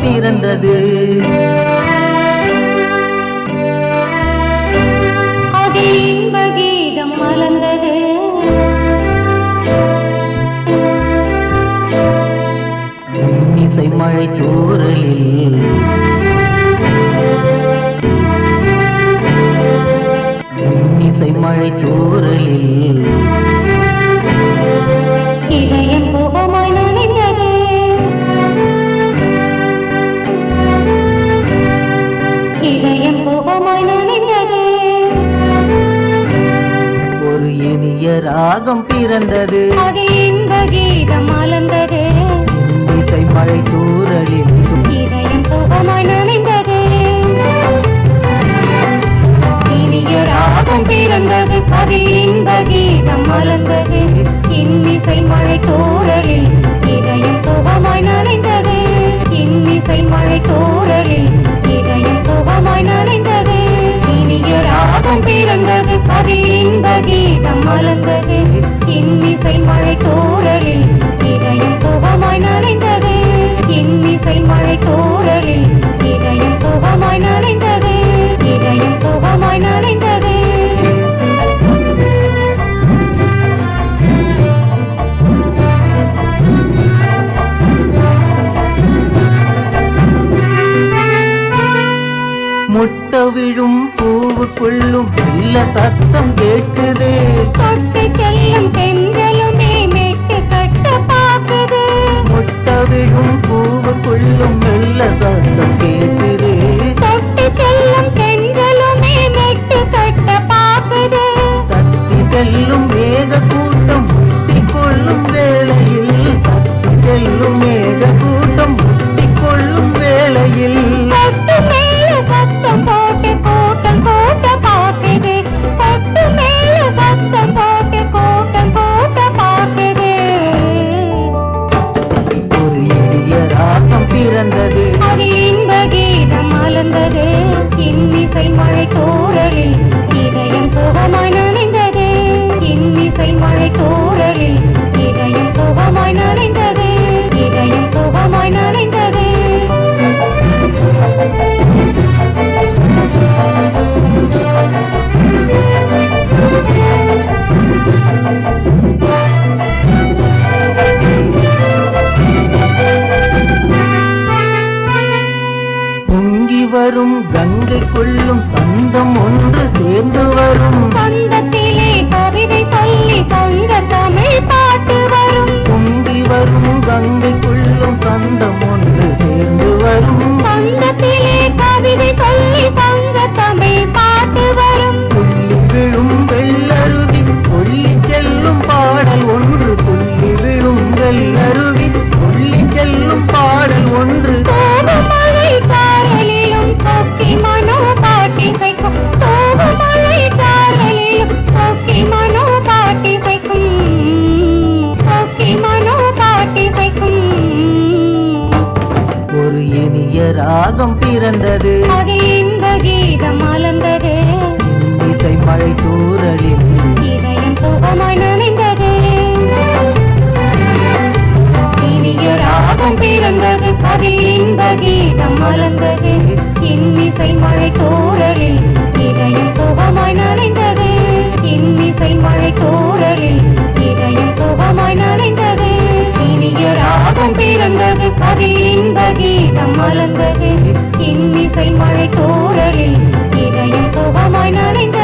பிறந்தது கீதம் மலர்ந்தது. இசை மழை தூரலில் இசை மழை தூரலில் சுகமாய் நனைந்தது ஒரு இனிய ராகம் பிறந்தது. அதில் இன்ப கீதம் மலர்ந்தது. இசை மழை தூரலில் கீதம் மலர்ந்தது. இன்னிசை மழை தூரலில் இதயம் சுகமாய் நனைந்தது. இன்னிசை மழை தூரலில் இதயம் சுகமாய் நனைந்தது. இதயம் சுகமாய் நனைந்தது. முட்ட விழும் பூவுக்குள்ளும் நல்ல சத்தம் கேட்குது தொட்டு செல்லும் பெண்களுமே வரும் கங்கை கொள்ளும் சந்தம் ஒன்று சேர்ந்து வரும். சொந்தத்திலே கவிதை சொல்லி சங்க தமிழ் பாட்டு வரும். பொங்கி வரும் கங்கை கொள்ளும் சந்தம் ஒன்று சேர்ந்து வரும். சொந்தத்திலே கவிதை சொல்லி சங்க தமிழ் பாட்டு வரும். துள்ளி விழும் வெள்ளருவி சொல்லி செல்லும் பாடல் ஒன்று. துள்ளி விழும் வெள்ளருவி சொல்லி செல்லும் பாடல் ஒன்று. பிறந்தது இன்ப கீதம் மலர்ந்தது இசை மழை தூரலில் இதயம் சுகமாய் நனைந்தது. ராகம் பிறந்தது. அதில் இன்ப கீதம் மலர்ந்தது இன்னிசை மழை தூரலில் இதயம் சுகமாய் நனைந்தது. இன்னிசை மழை தூரலில் இதயம் சுகமாய் நனைந்தது. இனிய ராகம் பிறந்தது. அதில் இன்ப கீதம் மலர்ந்தது இன்னிசை மழை தூரலில் இதயம் சுகமாய் நனைந்தது